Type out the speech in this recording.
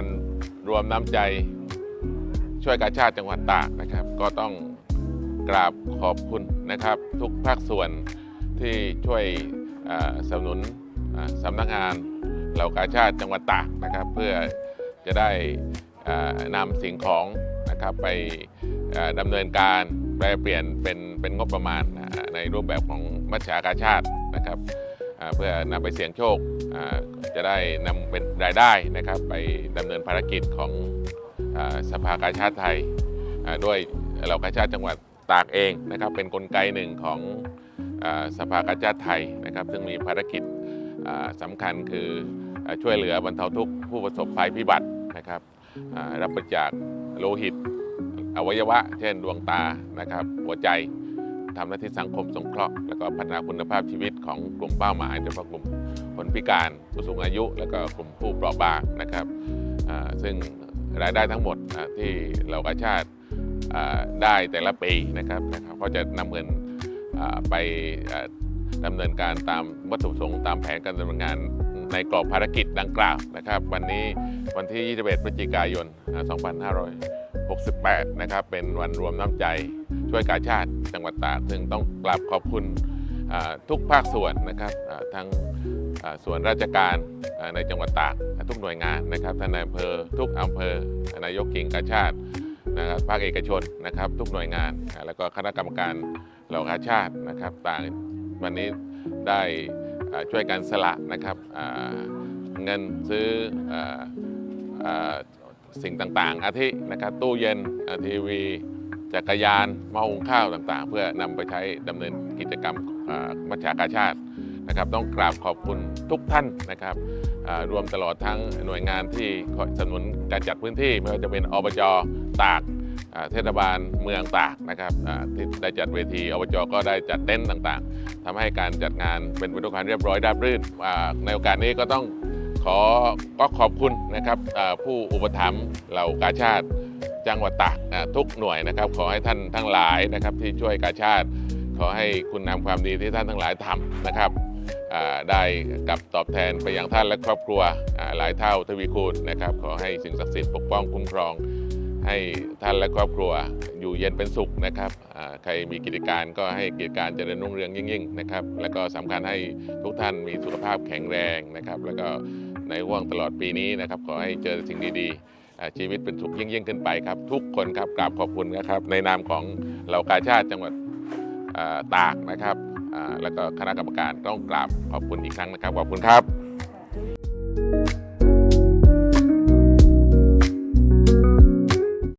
วันรวมน้ำใจช่วยกาชาติจังหวัดตากนะครับ ก็ต้องกราบขอบคุณนะครับ ทุกภาคส่วนที่ช่วยสนับสนุนสำนักงานเหล่ากาชาติจังหวัดตากนะครับ เพื่อจะได้นำสิ่งของนะครับไปดำเนินการแปลเปลี่ยนเป็นเป็นงบประมาณในรูปแบบของมัชฌากาชาตินะครับ เพื่อนำไปเสี่ยงโชคจะได้นำเป็นรายได้นะครับ ไปดำเนินภารกิจของอสภากาชาติไทยด้วยเรากาชาติจังหวัดตากเองนะครับ เป็นนกลไกหนึ่งของอสภากาชาติไทยนะครับ ซึ่งมีภารกิจอ่าสำคัญคืออช่วยเหลือบรรเทาทุกข์ผู้ประสบภัยพิบัตินะครับรับบริจาคโลหิต อวัยวะ เช่นดวงตานะครับ หัวใจ ทำหน้าที่สังคมสงเคราะห์แล้วก็พัฒนาคุณภาพชีวิตของกลุ่มเป้าหมายโดยเฉพาะกลุ่มคนพิการผู้สูงอายุ แล้วก็กลุ่มผู้เปราะบางนะครับซึ่งรายได้ทั้งหมดที่เรากาชาติได้แต่ละปีนะครับนะครับก็จะนำเงินไปอ่าดำเนินการตามวัตถุประสงค์ตามแผนการดำเนินงานในกรอบภารกิจดังกล่าวนะครับ วันนี้วันที่ 21 พฤศจิกายน 2568 นะครับ เป็นวันรวมน้ำใจ ช่วยกาชาติจังหวัดตากซึ่งต้องกราบขอบคุณทุกภาคส่วนนะครับทั้งส่วนราชการในจังหวัดตากทุกหน่วยงานนะครับท่านนายอำเภอทุกอำเภอนายกกิ่งกาชาตินะครับภาคเอกชนนะครับ ทุกหน่วยงาน แล้วก็คณะกรรมการเหล่ากาชาตินะครับต่างวันนี้ได้ช่วยกันสละนะครับเงินซื้อออสิ่งต่างๆ อาทินะครับตู้เย็นทีวี จักรยานม้อหุงข้าวต่างๆ เพื่อนำไปใช้ดำเนินกิจกรรมมัชากาชาตินะครับ ต้องกราบขอบคุณทุกท่านนะครับรวมตลอดทั้งหน่วยงานที่สนับสนุนการจัดพื้นที่ไม่ว่าจะเป็นอบจตากเทศบาลเมืองตากนะครับที่ได้จัดเวทีอบจก็ได้จัดเต็นท์ต่างๆทำให้การจัดงานเป็นไปด้วยความเรียบร้อยราบรื่นในโอกาสนี้ก็ต้องขอก็ขอบคุณนะครับผู้อุปถัมภ์เหล่ากาชาติ จังหวัดตากทุกหน่วยนะครับ ขอให้ท่านทั้งหลายนะครับที่ช่วยกาชาติ ขอให้คุณนำความดีที่ท่านทั้งหลายทำนะครับได้กลับตอบแทนไปยังท่านและครอบครัวหลายเท่าทวีคูณนะครับ ขอให้สิ่งศักดิ์สิทธิ์ปกป้องคุ้มครอง ให้ท่านและครอบครัวอยู่เย็นเป็นสุขนะครับใครมีกิจการก็ให้กิจการเจริญรุ่งเรืองยิ่งๆนะครับแล้วก็สำคัญให้ทุกท่านมีสุขภาพแข็งแรงนะครับ แล้วก็ในห่วงตลอดปีนี้นะครับ ขอให้เจอสิ่งดีๆ ชีวิตเป็นสุขยิ่งยิ่งขึ้นไปครับ ทุกคนครับกราบขอบคุณนะครับ ในนามของเหล่ากาชาติจังหวัดตากนะครับแล้วก็คณะกรรมการต้องกราบขอบคุณอีกครั้งนะครับขอบคุณครับ